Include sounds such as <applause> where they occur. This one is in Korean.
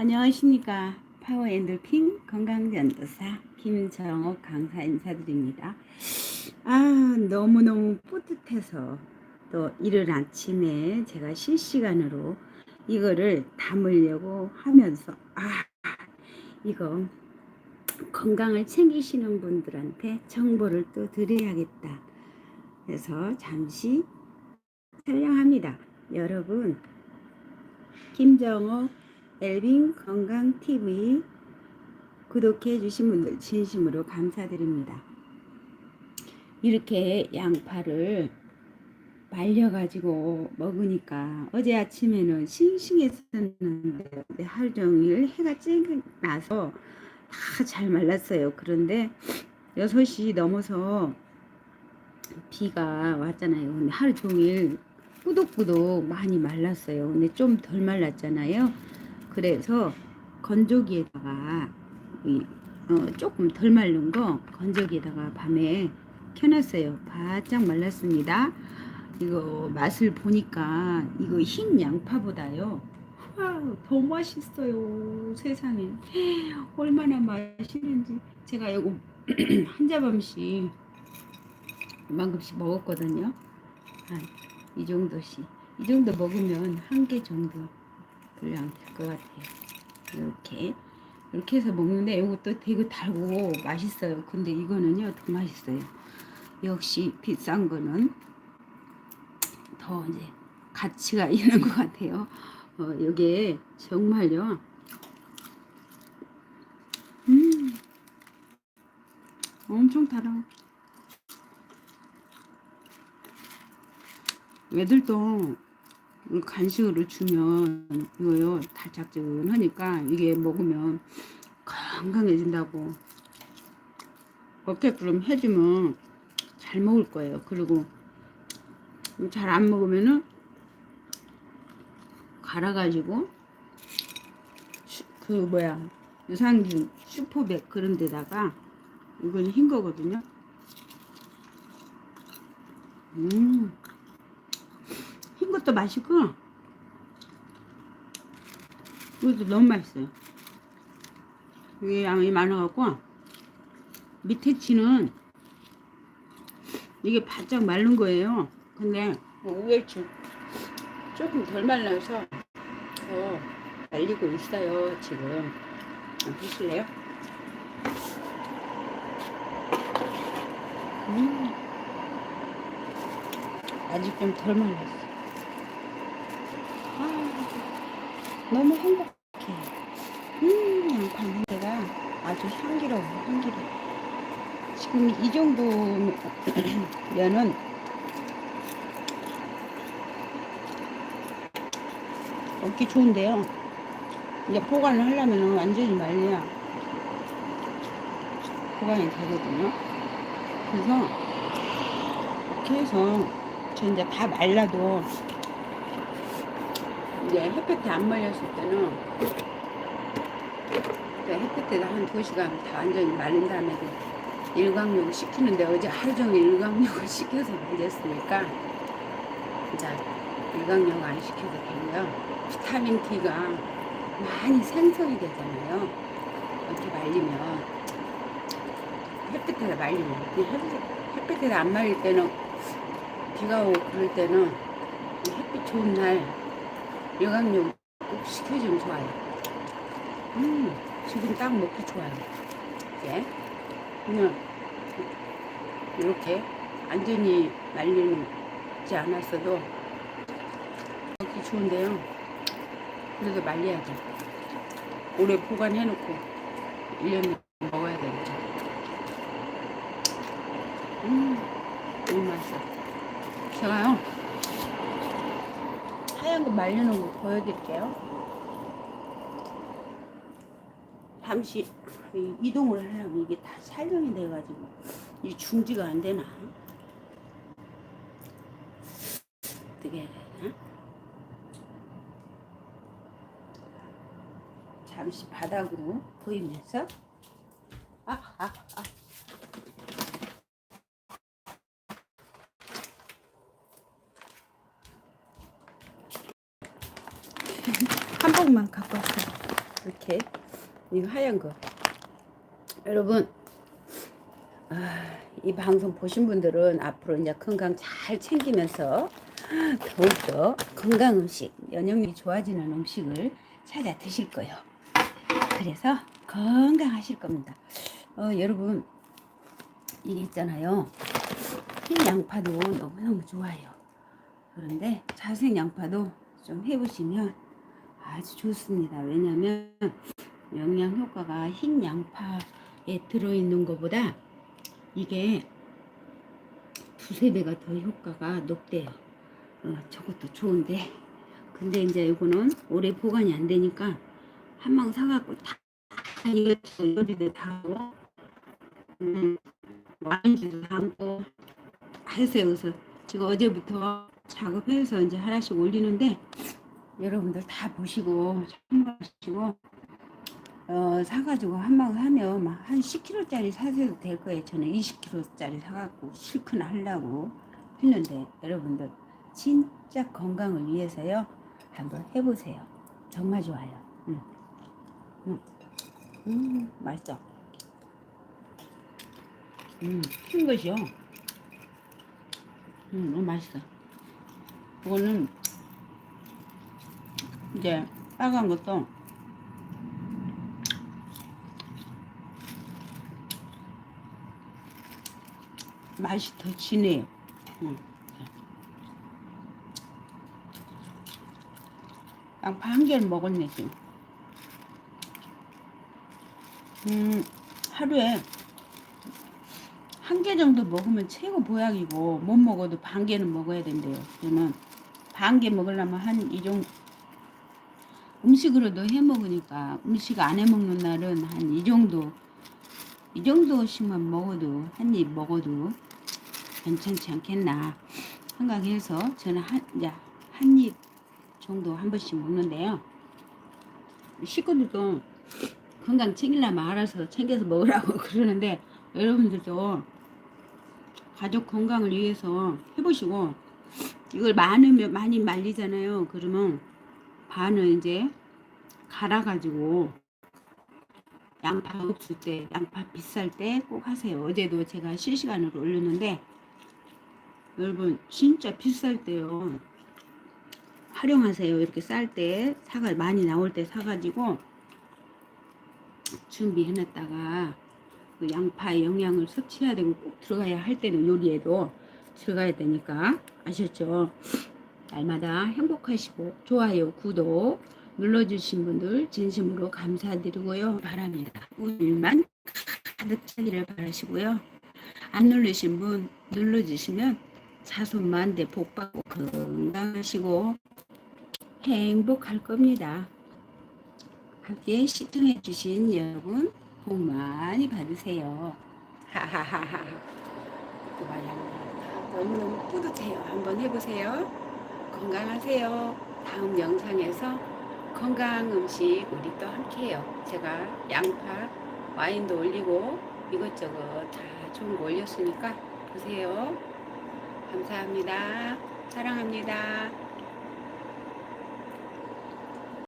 안녕하십니까. 파워엔돌핀 건강전도사 김정옥 강사 인사드립니다. 아, 너무너무 뿌듯해서 또 이른 아침에 제가 실시간으로 이거를 담으려고 하면서 아, 이거 건강을 챙기시는 분들한테 정보를 또 드려야겠다. 그래서 잠시 촬영합니다. 여러분, 김정옥 엘빈 건강 TV 구독해 주신 분들 진심으로 감사드립니다. 이렇게 양파를 말려 가지고 먹으니까 어제 아침에는 싱싱했었는데 하루 종일 해가 쨍 나서 다 잘 말랐어요. 그런데 6시 넘어서 비가 왔잖아요. 근데 하루 종일 꾸덕꾸덕 많이 말랐어요. 근데 좀 덜 말랐잖아요. 그래서 건조기에다가 이, 어, 조금 덜 말른 거 건조기에다가 밤에 켜놨어요. 바짝 말랐습니다. 이거 맛을 보니까 이거 흰 양파보다요. 와, 더 맛있어요. 세상에. 얼마나 맛있는지. 제가 이거 <clears throat> 한 자밤씩 이만큼씩 먹었거든요. 한 이 정도씩. 이 정도 먹으면 한 개 정도 분량 될것 같아요. 이렇게. 이렇게 해서 먹는데 이것도 되게 달고 맛있어요. 근데 이거는요, 더 맛있어요. 역시 비싼 거는 더 이제 가치가 <laughs> 있는 것 같아요. 어, 이게 정말요. 음, 엄청 달아. 애들도 간식으로 주면 이거요 달짝지근하니까 이게 먹으면 건강해진다고 먹게끔 해주면 잘 먹을 거예요. 그리고 잘 안 먹으면은 갈아가지고 슈- 그 뭐야 유산균 슈퍼백 그런 데다가 이건 흰 거거든요. 음. 흰 것도 맛있고 이것도 너무 맛있어요. 이게 양이 많아갖고 밑에 치는 이게 바짝 마른 거예요. 근데 위에 치 조금 덜 말라서 더 말리고 있어요. 지금 보실래요? 음. 아직 좀 덜 말랐어. 아, 너무 행복해. 음, 냄새가 아주 향기로워, 향기로워. 지금 이 정도면은 먹기 좋은데요. 이제 보관을 하려면 완전히 말려야 보관이 되거든요. 그래서 이렇게 해서 저 이제 다 말라도 이제 햇볕에 안 말렸을 때는 그 햇볕에다 한 두 시간 다 완전히 마른 다음에 그 일광욕을 시키는데 어제 하루 종일 일광욕을 <laughs> 시켜서 말렸으니까 이제 일광욕 안 시켜도 되고요. 비타민 D가 많이 생성이 되잖아요. 이렇게 말리면 햇빛에다 말리면 햇빛에다 안 말릴 때는 비가 오고 그럴 때는 이 햇빛 좋은 날 일광욕 꼭 시켜주면 좋아요. 음, 지금 딱 먹기 좋아요. 이제 그냥 이렇게 완전히 말리지 않았어도 먹기 좋은데요. 그래도 말려야 돼. 오래 보관해놓고 1년 먹어야 되니까. 음, 너무 맛있어. 제가요, 하얀 거 말려놓은 거 보여드릴게요. 잠시 이- 이동을 하려면 이게 다 살점이 돼가지고 이 중지가 안 되나? 어떻게 해야 되나? 잠시 바닥으로 보이면서 아, 아, <laughs> 한복만 갖고 왔어요. 이렇게. 이거 하얀 거. 여러분 아, 이 방송 보신 분들은 앞으로 이제 건강 잘 챙기면서 <gasps> 더욱더 건강 음식 면역력이 좋아지는 음식을 찾아 드실 거예요. 그래서 건강하실 겁니다. 어, 여러분 이게 있잖아요. 흰 양파도 너무너무 좋아요. 그런데 자색 양파도 좀 해보시면 아주 좋습니다. 왜냐하면 영양 효과가 흰 양파에 들어있는 것보다 이게 두세 배가 더 효과가 높대요. 어, 저것도 좋은데 근데 이제 이거는 오래 보관이 안 되니까 한망 사갖고 다 이거 요리도 다 하고 음, 와인도 담고 해서 여기서 지금 어제부터 작업해서 이제 하나씩 올리는데 여러분들 다 보시고 참고하시고 어, 사가지고 한방 하면 막한 10kg짜리 사셔도 될 거예요. 저는 20kg짜리 사갖고 실컷 하려고 했는데 여러분들 진짜 건강을 위해서요 한번 해보세요. 정말 좋아요. 음, 음, 음 맛있어. 음, 큰 것이요. 음, 맛있어. 이거는 이제 빨간 것도 맛이 더 진해요. 응. 양파 한 개를 먹었네 지금. 음 하루에 한 개 정도 먹으면 최고 보약이고 못 먹어도 반 개는 먹어야 된대요. 저는 반개 먹으려면 한 이 정도 음식으로도 해 먹으니까 음식 안 해 먹는 날은 한 이 정도 이 정도씩만 먹어도 한 입 먹어도 괜찮지 않겠나 생각해서 저는 한 입 정도 한 번씩 먹는데요. 식구들도 건강 챙기려면 알아서 챙겨서 먹으라고 <laughs> 그러는데 여러분들도 가족 건강을 위해서 해보시고 이걸 많으면 많이 말리잖아요. 그러면 반은 이제 갈아가지고 양파 없을 때, 양파 비쌀 때 꼭 하세요. 어제도 제가 실시간으로 올렸는데 여러분 진짜 비쌀 때요. 활용하세요. 이렇게 쌀 때 사가 많이 나올 때 사가지고 준비해놨다가 그 양파의 영양을 섭취해야 되고 꼭 들어가야 할 때는 요리에도 들어가야 되니까 아셨죠? 날마다 행복하시고 좋아요, 구독 눌러주신 분들 진심으로 감사드리고요. 바랍니다. 오늘만 가득 차기를 바라시고요. 안 누르신 분 눌러주시면 자손만대 복받고 건강하시고 행복할 겁니다. 함께 시청해 주신 여러분 복 많이 받으세요. 하하하하. 너무너무 뿌듯해요. 한번 해보세요. 건강하세요. 다음 영상에서 건강 음식 우리 또 함께 해요. 제가 양파, 와인도 올리고 이것저것 다 좋은 거 올렸으니까 보세요. 감사합니다. 사랑합니다.